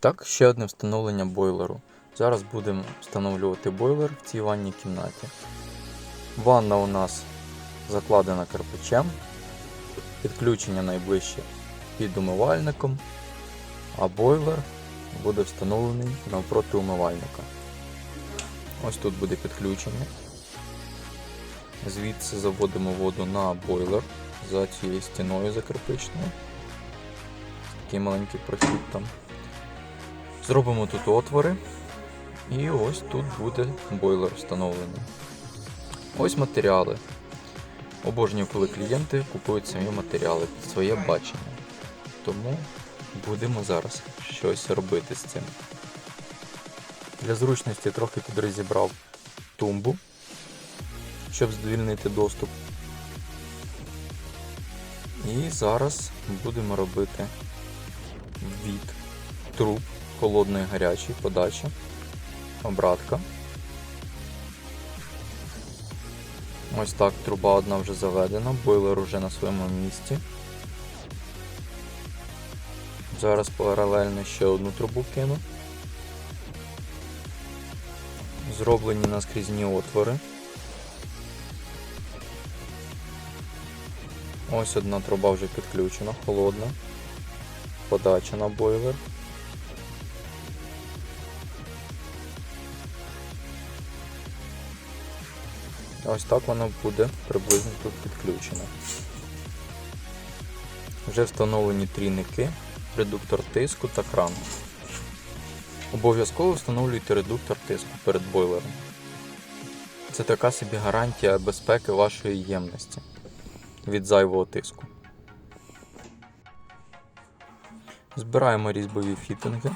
Так, ще одне встановлення бойлеру. Зараз будемо встановлювати бойлер в цій ванній кімнаті. Ванна у нас закладена кирпичем, підключення найближче під умивальником, а бойлер буде встановлений навпроти умивальника. Ось тут буде підключення. Звідси заводимо воду на бойлер за цією стіною закирпичною. Такий маленький прохід там. Зробимо тут отвори. І ось тут буде бойлер встановлений. Ось матеріали. Обожнюю, коли клієнти купують самі матеріали під своє бачення. Тому будемо зараз щось робити з цим. Для зручності трохи підрозібрав тумбу, щоб звільнити доступ. І зараз будемо робити від труб холодної гарячої подачі, обратка. Ось так труба одна вже заведена, бойлер уже на своєму місці. Зараз паралельно ще одну трубу кину. Зроблені наскрізні отвори. Ось одна труба вже підключена, холодна. Подача на бойлер. Ось так воно буде приблизно тут підключено. Вже встановлені трійники, редуктор тиску та кран. Обов'язково встановлюйте редуктор тиску перед бойлером. Це така собі гарантія безпеки вашої ємності від зайвого тиску. Збираємо різьбові фітинги,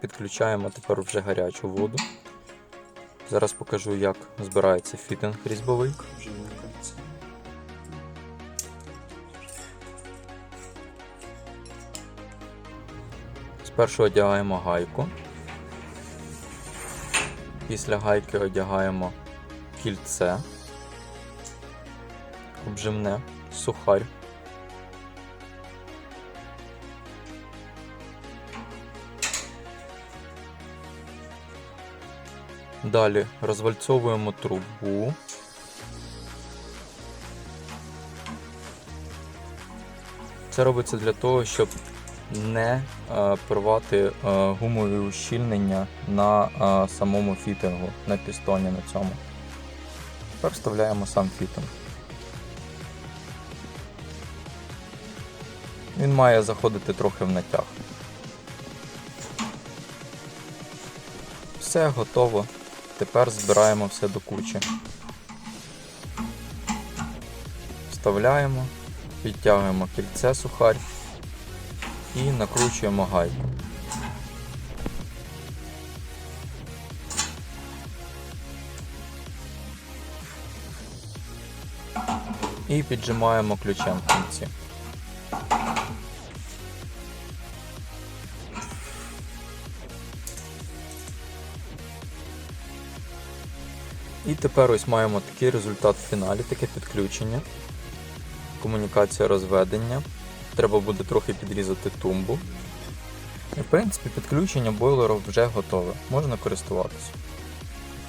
підключаємо тепер вже гарячу воду. Зараз покажу, як збирається фітинг різьбовий. Спершу одягаємо гайку. Після гайки одягаємо кільце, обжимне, сухарь. Далі розвальцовуємо трубу. Це робиться для того, щоб не е, порвати е, гумові ущільнення на е, самому фітингу, на пістоні на цьому. Тепер вставляємо сам фітинг. Він має заходити трохи в натяг. Все готово. Тепер збираємо все до кучі. Вставляємо, підтягуємо кільце сухарь і накручуємо гайку. І піджимаємо ключем в кінці. І тепер ось маємо такий результат в фіналі, таке підключення, комунікація розведення. Треба буде трохи підрізати тумбу. І в принципі підключення бойлеру вже готове, можна користуватися.